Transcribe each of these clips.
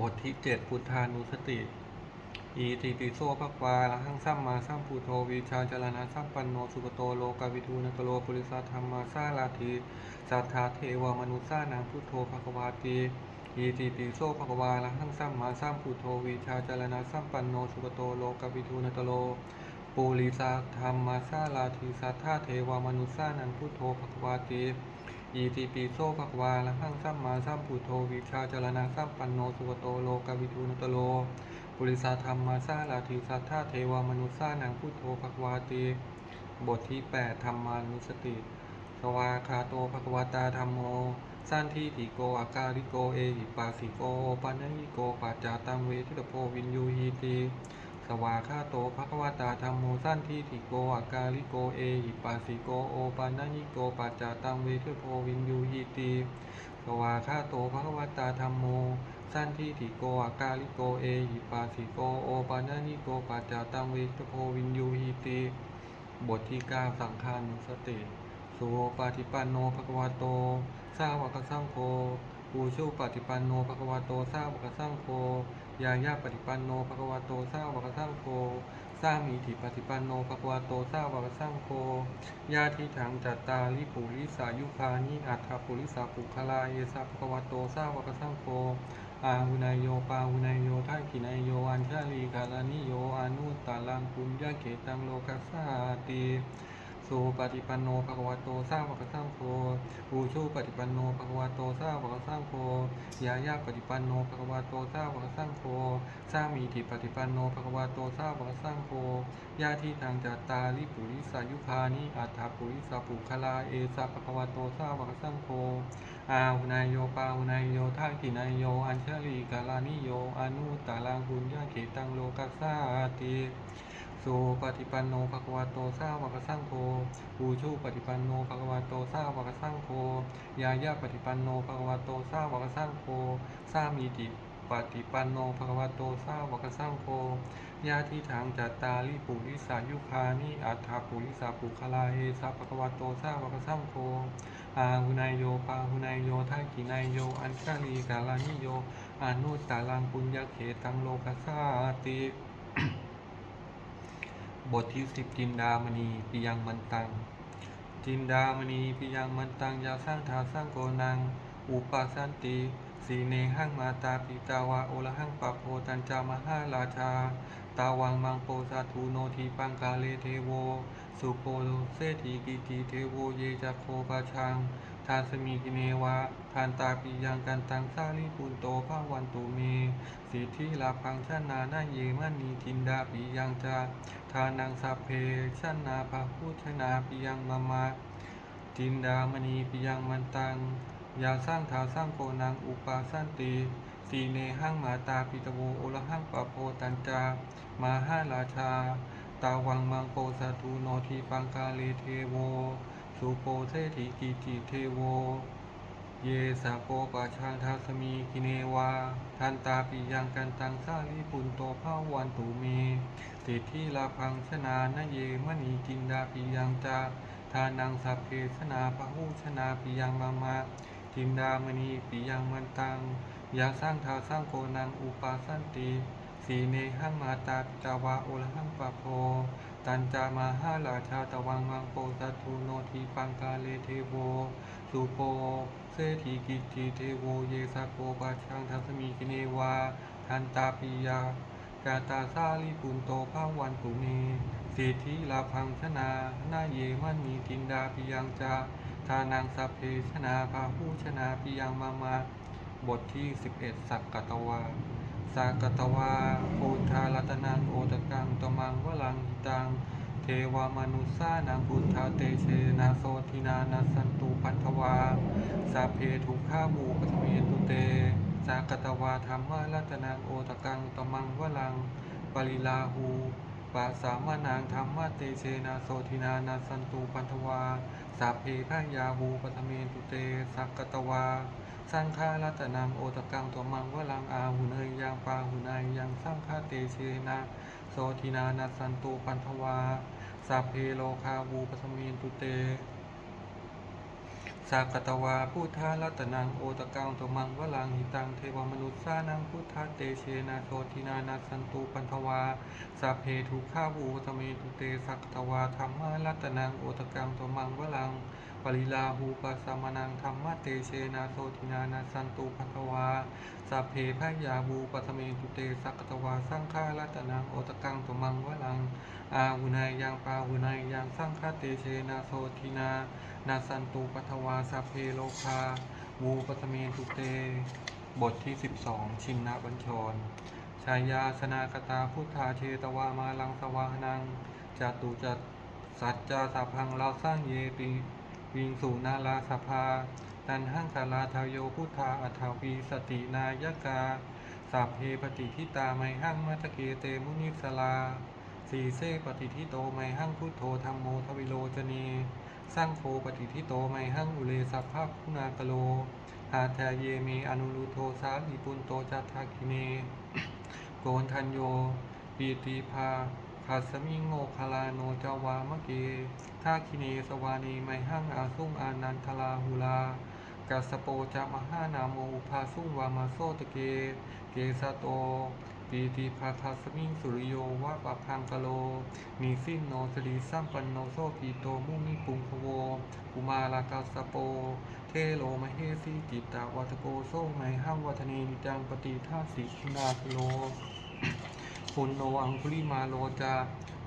บทที่เจ็ดพุทธานุสติ อีติปิโสภควาละหังสัมมาสัมพุทโธวิชาจรณะสัมปันโนสุปโตโลกาวิทูนกโลปุริสัทธรรมาสาลาทีสัทธาเทวมนุสานังพุทโธภควาตีอีติปิโสภควาละหังสัมมาสัมพุทโธวิชาจรณะสัมปันโนสุปโตโลกาวิทูนกโลปุริสัทธรรมาสาลาทีสัทธาเทวมนุสานังพุทโธภควาตี อีติปิโสภควาละหังสัมมาสัมพุทโธวิชาจรณะสัมปันโนสุปโตโลกาวิทูนตโลปุริสาธรรมมาสาลาธิสัทธาเทวามนุษย์สานังพุทโธภควาติบทที่ 8 ธรรมานุสติ สวาคาโตภควตาธรรมโมสันทิติโกอาการิโกเอหิปัสสิโกปัญญิโกปัจจาตังเวทิตโพวินยูหีติ สวาคาโตภควตาธรรมโมสั้นทิติโกอาการิโกเอหิปัสสิโกโอปัญิโกปัจจาตังเวทโพวินยูหีติสวาคาโตภควตาธรรมโมสั้นทิติโกอาการิโกเอหิปัสสิโกโอปัญิโกปัจจาตังเวทโพวินยูหีติบทที่9สังฆานุสติสุปฏิปันโนภควโตสาวกสังโฆปูชุปฏิปันโนภควโตสาวกสังโฆ ยายาปฏิปันโนภควโตสาวกสังโฆสามีถิปฏิปันโนภควโตสาวกสังโฆญาติถังจัตตาลิปุริสายุคานิอัฏฐปุริสาปุคลาเยสาภควโตสาวกสังโฆอาหุนายโยปาหุนายโยทักขินายโยอัญชาลีกาลานิโยอนุตตาลังปุญญาเกตังโลกัสสาติ สุปฏิปันโนภควโตสร้าวกสังโฆปูชูปฏิปันโนภควโตสร้าวกสังโฆยายาปฏิปันโนภควโตสร้าวกสังโฆสรามีทิปฏิปันโนภควโตสร้าวกสังโฆญาติทางจัตตาลิปุริสายุคานิอัฏฐปุริสาปุคลาเอสาภควโตสร้าวกสังโฆอาหุนายโยปาหุนายโยทักขินายโย อัญชลีกาลานิโยอนุตตาลังคุญญาเขตังโลกัสสาติ สุปฏิปันโนภควโตสาวกสังโฆปูชูปฏิปันโนภควโตสาวกสังโฆยายาปฏิปันโนภควโตสาวกสังโฆสามีติปฏิปันโนภควโตสาวกสังโฆญาติทางจัตตาลิปุริสายุคานิอัฏฐปุริสาปุคลาเอสาภควโตสาวกสังโฆอาหุนายโยปาหุนายโยทักินายโย อัญชาลีกาลานิโยอนุตตาลังปุญญาเขตังโลกัสสาติ บทที่สิบจินดามณีปิยังมันตัง จินดามณีปิยังมันตังยาสร้างทาสร้างโกนัง อุปาสันติสีเนหังมาตาปิตาวาโอละหังปะโพตัญจามหาราชา ตาวังมังโปสาทูโนทีปังกาเลเทโว สุโปเซทีกิติเทโวเยจักโคปาชัง ทานสมีกิเนวะ ทานตาปิยังกันตังสาลิปุนโตภาวันตุเมสิทธิลาพังชนานาเยมันีทินดาปิยังจาทานังสัพเพชนาภาพุชนาปิยังมามาจินดามณีปิยังมันตัง ยาสร้างทาสร้างโกนังอุปาสันติสีเนหังมาตาปิตโวโอละหังปะโพตัญจา มาห้าราชา ตาวังมังโปสาทูโนทีปังกาเลเทโว สุโปเทถิกิติเทโว เยสาโปปะชางทัสมีกิเนวา ทันตาปิยังกันตังสาลิปุนโตภาวันตุเมติทิลาพังชนานาเยมณีจินดาปิยังจาทานังสัพเพชนาพหูชนาปิยังมามาจินดามณีปิยังมันตังยาสร้างทาสร้างโกนังอุปาสันติสีเนหังมาตาปิตาวาโอละหังปะโพ ตันจามาหาราชาตะวังมังโปสัตทูโนทีปังกาเลเทโวสุโปเซทีกิติเทโวเยสาโกปาชังทัสมีกิเนวา ทันตาปิยากาตาซาลิปุนโตภาวันตุเมสิทธิลาพังชนานาเยมันมีกินดาปิยังจาทานังสัพเพชนาภาหูชนาปิยังมามา บทที่ 11 สักกตวา สากตวาโพธารัตนังโอตกังตมังวลังหิตัง เทวามนุษานังพุทธาเตเชนาโสทินานาสันตุปันทวาสาเพทุกขามูปสเมตุเตสากตวาธรรมรัตนังโอตกังตมังวลัง ปริลาหู ปะสามนางธรรมเตเชนาโสทินานาสันตูปันทวาสาเพพยาหูปทเมนตุเตสักกตวาสร้างฆารัตนังโอตกังตัวมังวลังอาหุเนยยังปาหุนายยังสร้างฆาเตเชนาโสทินานาสันตูปันทวาสัพเพโลคาวูปสมีนตุเต สสักตวาพุทธารัตนังโอตะกังตมังวลังหิตังเทวมนุษสานังพุทธาเตเชนาโสทินานาสันตุปันทวาสัพเพทุข้าวูตเมตุเตสักตวาธรรมารัตนังโอตะกังตมังวลัง ปริลาหูปัสสมนังธรรมะเตเชนาโสทินานาสันตุพัทวาสัพเพพยาบูปัสเมตุเตสักตวาสังฆารัตนังโอตกังตมังวลัง อาหุนายยังปาหุนายยังสังฆเตเชนาโสทินานาสันตุปัทวาสัพเพโลคาวูปัสเมตุเต บทที่ 12 ชินนาบัญชรชายาสนากตาพุทธาเชตวามาลังสวานังจตุจัตสัจจาสัพพังเราสร้างเยปิ วิงสูนาลาสภา ตันหังสาราทายโยพุทธาอัฏฐวีสตินายกาสัพเพปฏิทิตาไมหังมัตเกเตมุนิสลาสีเซปฏิทิโตไมหังพุทโธธรรมโมทวิโลจเนีสร้างโคปฏิทิโตไมหังอุเลสัพพคุณากโลหาทาเยเมอนุรุโทสาลิปุนโตจัตถาคิเนโกนทันโยปีติภา คาสมิงโมคาลาโนจาวามะเกทาคิเนสวานีไมหังอาซุงอานันทลาหุลากัสโปจะมหานาโมอุภาสุงวามาโซตะเก เกสะโตปีติภาคาสมิงสุริโยวะปะพังกะโล มีสิ้นโนสรีสัมปันโนโซปีโตมุนิปุงพโวกุมาลากัสโป เทโลมเหสีจิตตาวัตโกโซไมหังวัฒเนนิจังปฏิท่าสิคินาคโล ปุณโนอังคุลิมาโลจา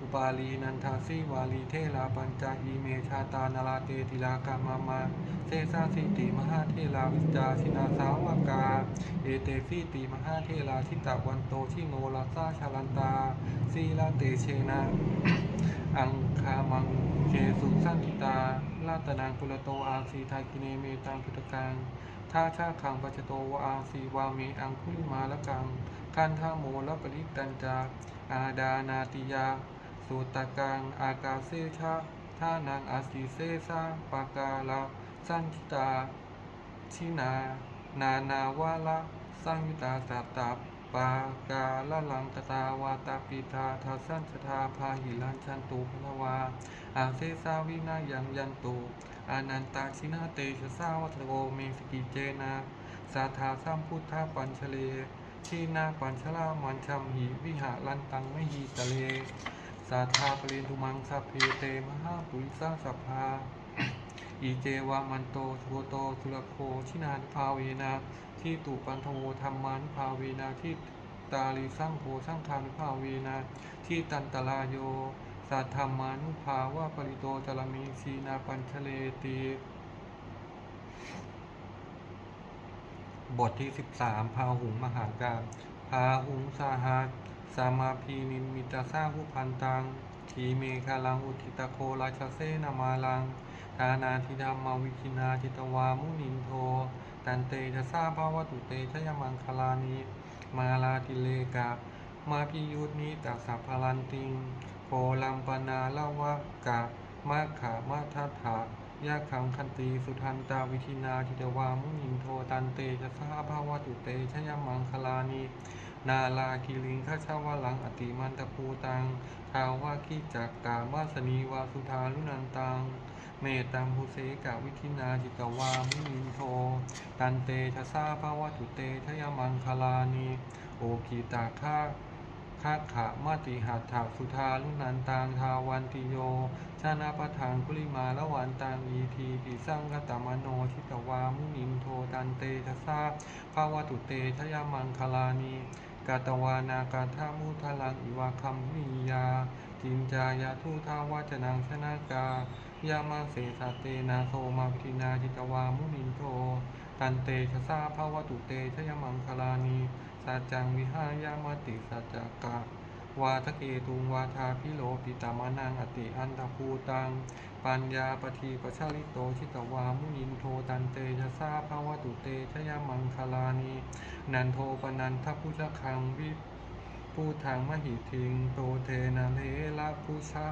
อุปาลีนันทาสีวาลีเทลาปัญจาอีเมชาตานาราเตติลากามามาเซซาสิติมหาเทลาวิจาชินาสาวกา เอเตสีติมหาเทลาทิตาวันโตชิโนลาซาชาลันตาสีลาเตเชนะอังคามังเกสุสันติตาลาตนางปุระโตอาสีทาคิเนเมตังพุทธกัง ท่าชาขังปัจโตวอาสีวาเมอังคุลิมาละกังคันทาโมละปริตันจาอาดานาติยา สุตกังอากาเซชาท่านางอาสีเซซาปากาลาสันติตาชินา นานาวาละ สังยุตาสัตตา ปากาละลังกตาวาตาปิตาทัสันชทาพาหิลันชันตุพลวาอาเซสาวินายังยันตุอานันตาชินาเตชะสาวัตโกเมสกิเจนะสาธาสัมพุทธาปัญชเลชีนาปัญชลามันชัมหิวิหารันตังไม่หีตะเล สาธาปรินทุมังสัพเพเตมหาปุริสาสัพพา อีเจวามันโตสุโตสุรโคชินานุภาเวนะที่ตุปันโมธรรมานุภาเวนะที่ตาลีสร้างโคสร้างคานุภาเวนะที่ตันตลาโยสัทธรรมานุภาวะปริโตจารมีสีนาปัญชเลติบทที่ 13 พาหุงมหาการพาหุงสาหัสามาพีนินมิตาสาหุพันตังทีเมฆาลังอุทิตโคราชเสนามาลัง ทานาธิดามาวิคินาจิตวามุนินโท ตันเตจะทราภาวตุเตชยมังคลานิมาลาติเลกามาพิยุทนิตัสสะพลันติงโคลัมปนาลาวะกะมาขามาทัถายาขังคันตีสุทันตาวิธินาทิตวามุนินโทตันเตจะทราภาวตุเตชยมังคลานินาลาคิลิงข้าชาวลังอติมันตะภูตัง ทาวาคิจักกาวาสนีวาสุธาลุนันตัง เมตัมภูเสกาวิธินาจิตวามุนินโท ตันเตชะซาภาวตุเตชยมังคลานีโอกีตาค่าค่าขะมาติหัตถาสุธาลุนันตังทาวันติโย ชานาปทานกุลิมาละวันตังอีทีปิสังกตมโนชิตวามุนินโทตันเตชะซาภาวตุเตชยามังคลานีกาตวานากาธามุทลังอิวาคัมหิยาจินจายาทุทาวาจนังชนากา ยามาเสสะเตนาโสมาพิธินาจิตวามุนินโทตันเตชะซาภาวตุเตชยมังคลานีสัจจังวิหายามติสัจจกะวาทะเกตุงวาทาพิโลปิตามานังอติอันตภูตัง ปัญญาปทีปชาลิโตชิตวามุนินโทตันเตชะซาภาวตุเตชยมังคลานีนันโทปนันทพุชคังวิปูทางมหิทิงโตเทนะเลละพุชะ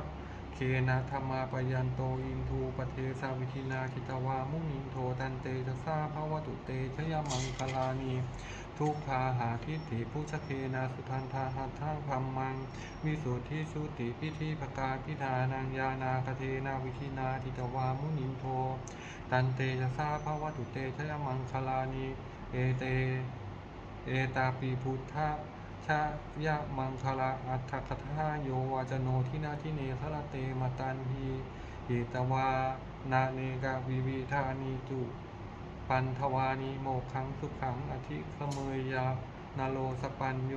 เคนะธรรมาปยันโตอินทูปเทสาวิธินาคิตวามุนินโทตันเตชะซาภาวตุเตชยมังคลานีทุกขาหาทิฏฐิพุชเคนาสุทันทาหัตถังพัมมังวิสุทธิสุติพิธีปกาพิธานังยานาคเทนาวิคินาทิตวามุนินโท ตันเตชะสาภาวตุเตชยมังคลานิเอเต เอตาปีพุทธ ชะยะมังคลาอัตถคทาโยวาจโนทินาทิเนสระเตมตันหีหิตวานาเนกาวิวิธานิจุปันทวานิโมขังสุขังอธิขเมยยานาโลสปัญโย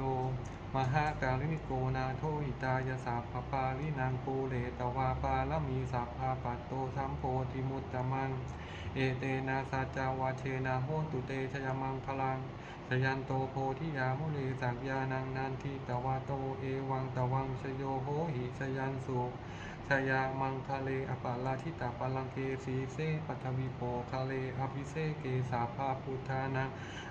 มหาการินิโกนาโทหิตายาสาปปาลินางปูเลตวาปาละมีสัพาปัตโตสัมโพธิมุตตมัง เอเตนะสัจาวาเชนะโหตุเตชยมังคลัง ชยันโตโพธิยามุนีสักยานังนันทิตวาโตเอวังตวังชโยโหหิชยันสุ ชายามังคเลอปาลาทิตาปาลังเกสีเสปัทวิโปคาเลอภิเสเกสาภาพุทธานัง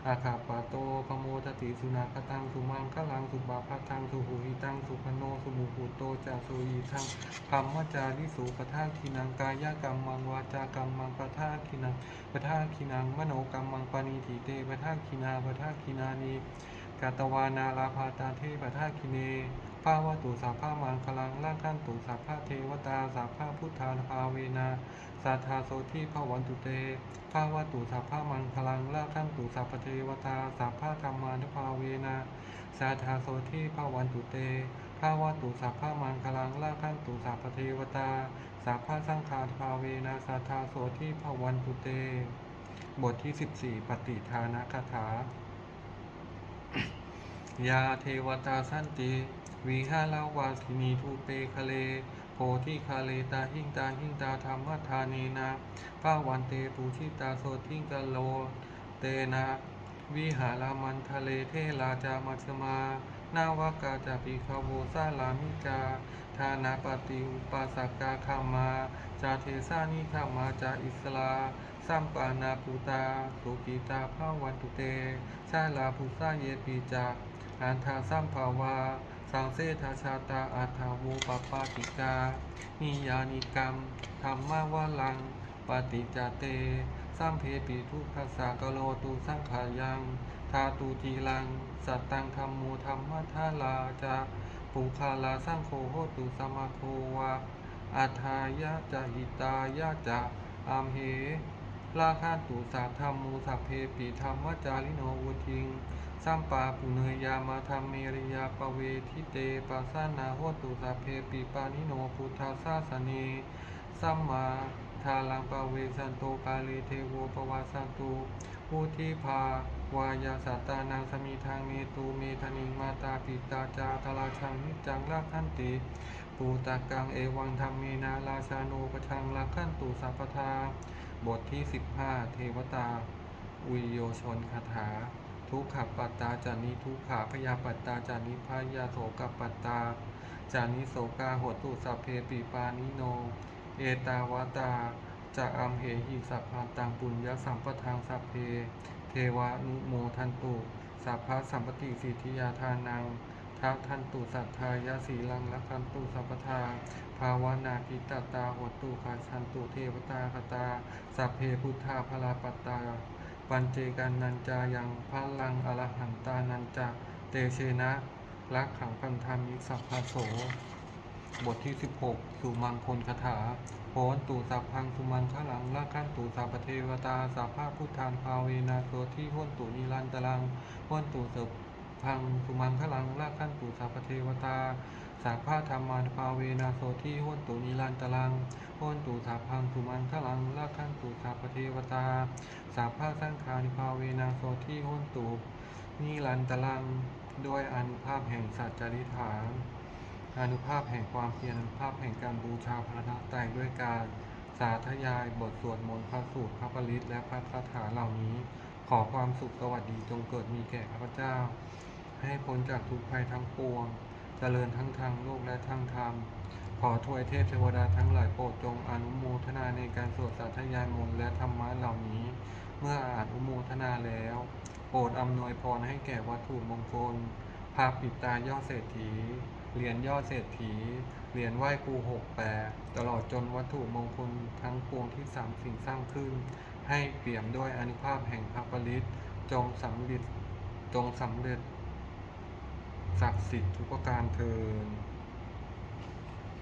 อาคาปะโตปโมทติสุนาคตังสุมังคลังสุบาพัทังสุหุหิตังสุพโนสุมุหุโตจาสุยีทังธรรมจาริสุปทาคินังกายกรรมมังวาจากรรมมังปทาคินังปทาคินังมโนกรรมมังปณิทิเตปทาคินาปทาคินานีกาตวานาลาภาตาเทปทาคิเน ภาวตุสัพพามังคลังล่างขั้นตุสัพพะเทวตาสัพพะพุทธาภาเวนาสัทธาโสทิภวันตุเตภาวตุสัพพามังคลังล่างขั้นตุสัพพะเทวตาสัพพะธรรมานุภาเวนาสัทธาโสทิภวันตุเตภาวะตุสัพพะมังคลังล่างขั้นตุสัพพเทวตาสัพพะสังฆาภาเวนะสัทธาโสที่ภวันตุเต บทที่ 14 ปฏิทานคาถายาเทวตาสันติ วิหาราวาสินีทูเปคะเล โพธิคาเลตาหิงตาหิงตาธรรมทานีนาภาวันเตปูชิตาโสทิงกะโล เตนะวิหารามันทะเลเทลาจามัสมานาวากาจาปิคาโวซาลามิกาทานาปฏิอุปาสกาคามา จาเทสานิคามาจาอิสลาสัมปานาภูตาสุกิตาภาวันตุเตชาลาภูซาเยปีจักอันทาสัมภาวา สังเสทาชาตาอัฏฐาวูปปาติกา นิยานิกรรมธรรมวาลัง ปฏิจเตสัมเพปิทุกขสากโลตุสังขายังทาตูจีลัง สัตตังธรรมูธรรมทาลาจะปุคาลาสร้างโคโหตุสมาโควะอัทายะจะหิตายะจะอามเหลาคาตุสาธรรมูสัพเพปิธรรมวจาริโนวุทิง สัมปาปุเนยยามาธรรมเมริยาปเวทิเตปัสสนาโหตุสัพเพปิปานิโนพุทธาสาสเนสัมมาทาลังปเวสันโตกาเลเทโวปวาสันตุผู้ที่พาวายาสัตตานังสมีทางเมตูเมธนิงมาตาปิตาจาทราชังนิจังลักขันติปูตากังเอวังธรรมเมนาราชาโนปชังลักขันตุสัพพทาบทที่ 15 เทวตา อุยโยชนคาถา ทุกขปัตตาจานิทุกขาพยาปัตตาจานิพยาโสกปัตตาจานิโสกาหดตุสัพเพปิปานิโน เอตาวาตาจะอัมเหหิสัพพันตังปุญญสัมปทางสัพเพ เทวานุโมทันตุสัพพะสัมปติสิทธิยาทานังทัทันตุสัทธายาสีลังละคันตุสัพพทา ภาวนาพิตตาหดตุคาชันตุเทวตาคตา สัพเพพุทธาพลาปตา ปัญเจกันนันจายังพลังอรหันตานันจาเตเชนะรักขังพันธามิสัพพโส บทที่ 16 สุมังคลคาถาโหนตูสัพพังสุมังขลังละขันตูสัพเทวตาสัพพะพุทธานภาเวนาโสที่ห้นตูนิรันตรังห้นตูเสพพังสุมังขลังละขันตูสัพเทวตา สัพพะธรรมานภาเวนาโสที่ห้นตูนิรันตรังห้นตูสัพพังสุมังขลังละขันตูสัพพเทวตาสัพพะสังฆานิภาเวนาโสที่ห้นตูนิรันตรังด้วยอนุภาพแห่งสัจจริฐานอนุภาพแห่งความเพียรอนุภาพแห่งการบูชาพระนักแต่งด้วยการสาธยายบทสวดมนต์พระสูตรพระปริตและพระคาถาเหล่านี้ ขอความสุขสวัสดีจงเกิดมีแก่ข้าพเจ้า ให้พ้นจากทุกภัยทั้งปวง เจริญทั้งทางโลกและทางธรรม ขอถวยเทพเทวดาทั้งหลายโปรดจงอนุโมทนาในการสวดสาธยายมนต์และธรรมะเหล่านี้ เมื่ออนุโมทนาแล้ว โปรดอำนวยพรให้แก่วัตถุมงคลภาพปิดตายอดเศรษฐี เหรียญยอดเศรษฐี เหรียญไหว้ครูหกแปดตลอดจนวัตถุมงคลทั้งปวงที่สามสิ่งสร้างขึ้น ให้เปี่ยมด้วยอนุภาพแห่งพระปริตจงสำเร็จจงสำเร็จ ศักดิ์สิทธิ์ทุกประการเทิน